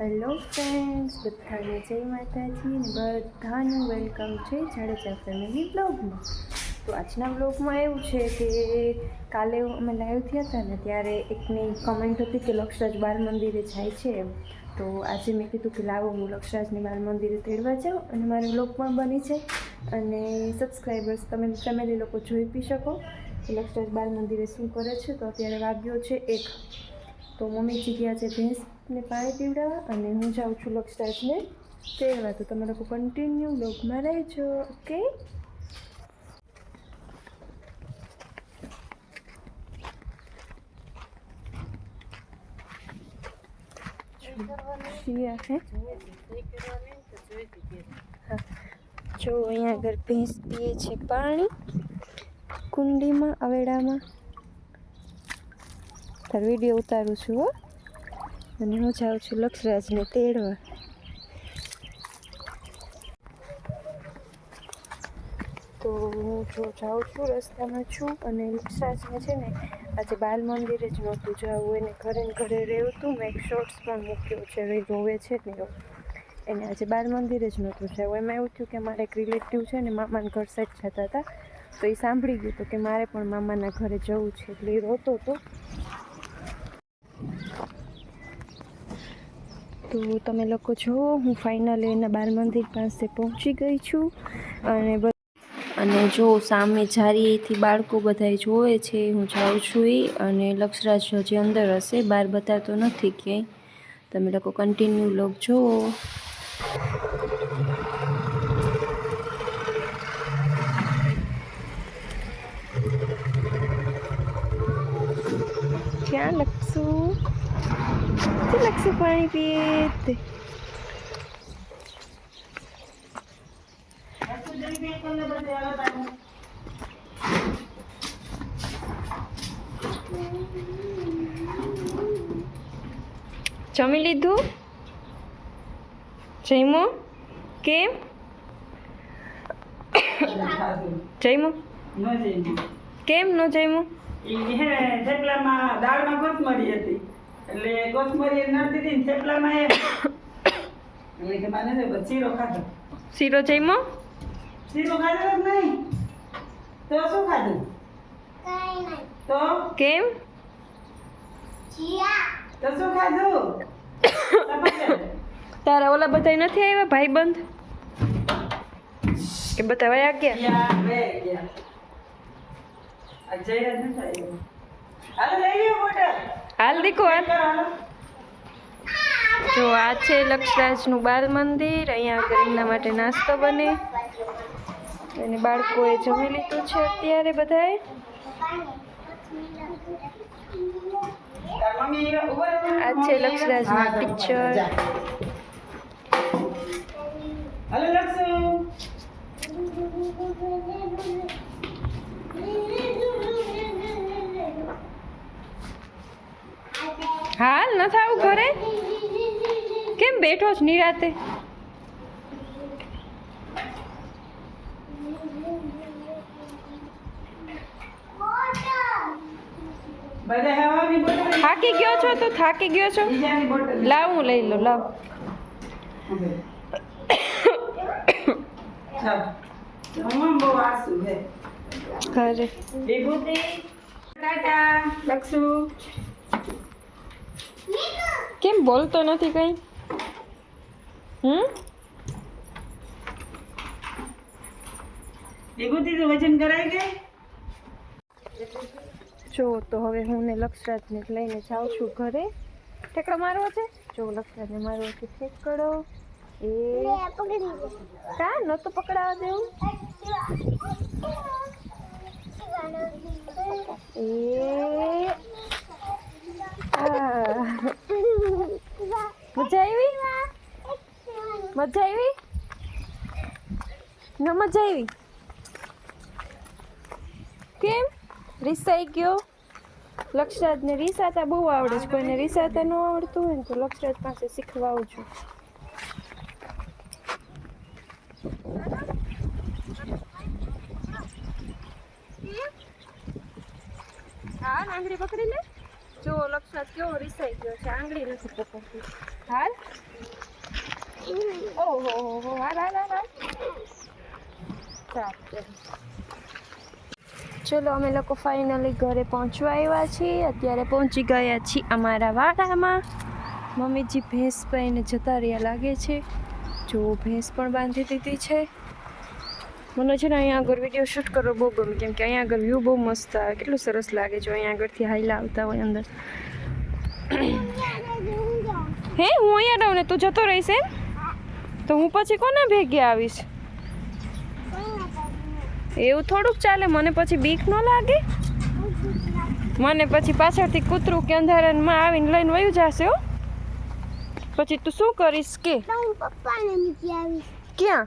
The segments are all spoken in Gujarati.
હેલો ફ્રેન્ડ્સ બધાને જય માતાજી ને બધાનું વેલકમ છે જાડેજા ફેમિલી બ્લોગમાં તો આજના બ્લોગમાં એવું છે કે કાલે અમે લાઈવ થયા હતા ને ત્યારે એકની કમેન્ટ હતી કે લક્ષરાજ બાર મંદિરે જાય છે તો આજે મેં કીધું કે લાવો હું લક્ષરાજની બાર મંદિરે તેડવા જાઉં અને મારો બ્લોગ પણ બની છે. અને સબસ્ક્રાઈબર્સ તમે ફેમિલી લોકો જોઈ પી શકો લક્ષરાજ બાર મંદિરે શું કરે છે. તો અત્યારે વાગ્યો છે એક. તો મમ્મીજી ગયા છે ભેંસને પાણી પીવડાવવા અને હું જાઉં છું લક્ષરાજને પહેરવા તો તમે લોકો કન્ટિન્યુ બ્લોગમાં રહેજો ઓકે. જો અહીંયા આગળ ભેંસ પીએ છે પાણી કુંડીમાં અવેડામાં. તાર વીડિયો ઉતારું છું, હો. અને હું જાઉં છું લક્ષરાજને તેડવા. તો હું જો જાઉં છું, રસ્તામાં છું અને લક્ષરાજને છે ને આજે બાલ મંદિરે જ નહોતું જવું, એને ઘરે ઘરે રહેવું હતું મેં એક શોર્ટ્સ પણ મૂક્યો છે એ રોવે છે ને એને આજે બાર મંદિરે જ નહોતું જવું. એમાં એવું થયું કે મારે એક રિલેટિવ છે ને મામાના ઘર સાઈડ જતા હતા, તો એ સાંભળી ગયું હતું કે મારે પણ મામાના ઘરે જવું છે, એટલે એ રોતો હતો. તો તમે લોકો જુઓ હું ફાઇનલી એના બાલ મંદિર પાસે પહોંચી ગઈ છું. અને અને જો સામે જારીએથી બાળકો બધા જોવે છે, હું જાઉં છું એ અને લક્ષરાજ હજી અંદર હશે બહાર બતાવતો નથી ક્યાંય. તમે લોકો કન્ટિન્યુ લોક જુઓ. ક્યાં લખશું? તે લખશું પાણી પીએ તે જમી લીધું જઈમો કેમ જઈમો કેમ ન જઈમો દાળમાં કોથમરી હતી. એટલે કોથમરી નડતી હતી ને થેપલામાં એ એટલે કે માને છે શીરો ખાધો. શીરો જઈમો શીરો ખાધો જ નહીં. તો શું ખાધું? તો? કેમ? તો શું ખાધું? તારા ઓલા બધા નથી આવ્યા ભાઈબંધ? કે બધા વયા ગયા. ગયા. નથી આવ્યો. હાલો દીકો જો આ છે લક્ષરાજનું બાલ મંદિર, અહીંયા એમના માટે નાસ્તો બને અને બાળકોએ જમી લીધું છે અત્યારે બધાએ. આ છે લક્ષરાજના પિક્ચર. હાલો, લક્ષુ હાલ ન થાવ ઘરે? કેમ બેઠો જ નિરાતે? થાકી ગયો છો તો થાકી ગયો છો? લાવ હું લઈ લઉં લાવ. છે. ઘરે. ટાટા લક્ષુ કેમ બોલતો નથી કઈ? હમ? વજન કરાઈ ગઈ જો તો હવે હું ને લક્ષરાજને લઈને જાઉં છું ઘરે. ઠેકડો મારવો છે? જો લક્ષરાજને મારવો છે. ઠેકડો. એ. કા? નતો પકડાવા દેવું? એ આ. મજા આવી મજા આવી? ન મજા આવી? કેમ? રીસાઈ ગયો? લક્ષરાજને રીસાતા બહુ આવડે છે. કોઈને રીસાતા ન આવડતું હોય ને તો લક્ષરાજ પાસે શીખવાડું છું હા, આંગળી પકડી લે. જો, લક્ષરાજ કેવો રીસાઈ ગયો છે. આંગળી નથી પકડતી. હાલ. ચલો અમે લોકો ફાઇનલી ઘરે પહોંચવા આવ્યા છીએ. અત્યારે પહોંચી ગયા છીએ અમારા વાડામાં. મમ્મીજી ભેંસ પાઈને જતા રહ્યા લાગે છે. જો ભેંસ પણ બાંધી દીધી છે. મને છે ને અહીંયા આગળ વીડિયો શૂટ કરવો બહુ ગમે કેમ કે અહીંયા આગળ વ્યૂ બહુ મસ્ત આવે. કેટલું સરસ લાગે છે અહીંયા આગળથી હાઈલા આવતા હોય અંદર. હે હું અહીંયા રહું ને તું જતો રહીશ એમ? તો હું પછી કોને ભેગી આવીશ? એવું થોડુંક ચાલે મને પછી બીક ન લાગે. મને પછી પાછળથી કૂતરું કે અંધારામાં આવીને લઈને વયું જશે હો. પછી તું શું કરીશ કે? પપ્પાને મૂકી આવીશ. ક્યાં?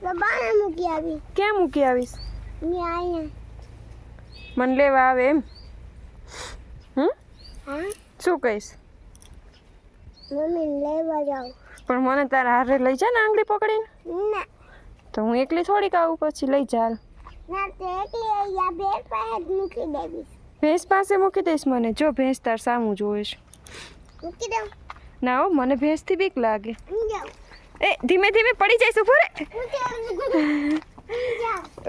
પપ્પાને મૂકી આવીશ. ક્યાં મૂકી આવીશ? મેં અહીંયા. મને લેવા આવે એમ. હમ? શું કહીશ? મમ્મી લેવા જાઉં. પણ મને તારા હારે લઈ જા ને આંગળી પકડીને. ના. તો હું એકલી થોડીક આવું પછી લઈ ચાલ ના તે એકલી અહીંયા ભેંસ પાસે જ મૂકી દેવીશ ભેંસ પાસે મૂકી દઈશ મને. જો ભેંસ તાર સામું જોઈશ મૂકી દઉં. ના હો મને ભેંસથી બીક લાગે. એ ધીમે ધીમે પડી જઈશ ઊભો રે.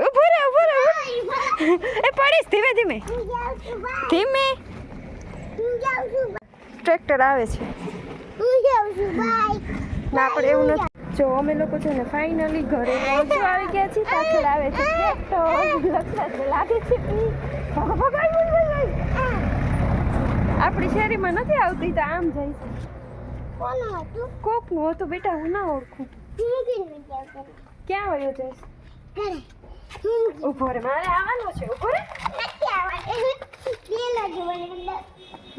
ઊભો રે ઊભો રે એ પડીશ ધીમે ધીમે. ધીમે. ટ્રેક્ટર આવે છે. હું જાઉં છું બાય. ના આપણે એવું નથી. જો અમે લોકો છે ને ફાઇનલી ઘરે પહોંચવા આવી ગયા છીએ. પાછળ આવે છે તો લાગે છે. આપણી શેરીમાં નથી આવતી તો આમ જાય છે. કોણ હતું? તો બેટા હું ના ઓળખું. ક્યાં વયો જઈશ ઊભો રે મારે આવવાનું છે ઊભો રે.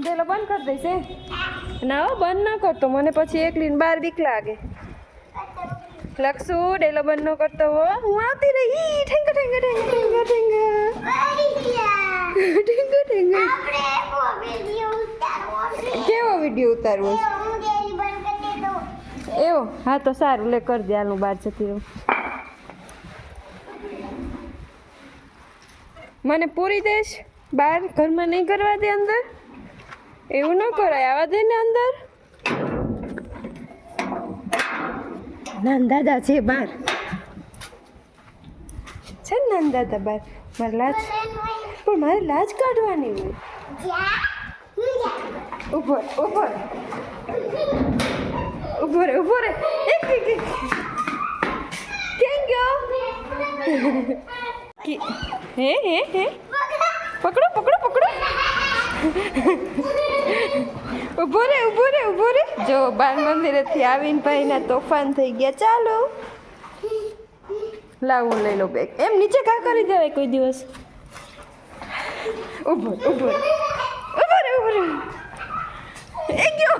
ડેલો બંધ કરી દઈશ ના હો, બંધ ના કરતો. મને પછી એકલીને બાર બીક લાગે. લખશું, ડેલો બંધ ન કરતો હો. હું આવતી રહી. ઠેંગા ઠેંગા ઠેંગા ઠેંગા. ઠેંગા ઠેંગા. કેવો વીડિયો ઉતારવો એવો? હા, તો સારું. લે, કરી દે આનું બહાર જતી રહું. મને પૂરી દેશ? બહાર ઘરમાં નહીં કરવા દે અંદર? એવું ન કરાય. આવા દે ને અંદર. નંદાદા છે બાર. છે ને નંદાદા બાર? મારે લાજ પણ મારે લાજ કાઢવાની હોય. ઊભો ઊભો. ઊભો રે ઊભો રે. એક ક્યાં ગયો? હે હે હે? પકડો પકડો પકડો. ઊભો રે ઊભો રે ઊભો રે. જો બાલ મંદિરેથી આવીને ભાઈના તોફાન થઈ ગયા. ચાલો. લાવું લઈ લો બેગ એમ નીચે કા કરી દેવાય કોઈ દિવસ? ઊભો રે, ઊભો રે. ઊભો રે ઊભો રે એ ગયો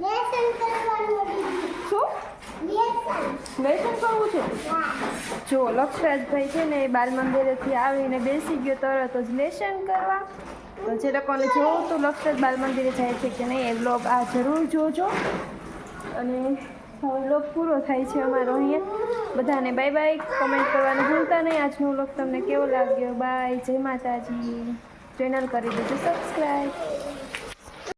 લેસન કરવાનું શું લેસન લેસન કરવું છે જો લક્ષરાજભાઈ છે ને એ બાલ મંદિરેથી આવીને બેસી ગયો તરત જ લેશન કરવા. તો જે લોકોને જોવું તો લક્ષરાજ બાલ મંદિરે જાય છે કે નહીં, એ બ્લોગ આ જરૂર જોજો. અને હવે બ્લોગ પૂરો થાય છે અમારો અહીંયા. બધાને બાય બાય કમેન્ટ કરવાનું ભૂલતા નહીં. આજનો બ્લોગ તમને કેવો લાગ્યો? બાય જય માતાજી. ચેનલ કરી દેજો સબસ્ક્રાઈબ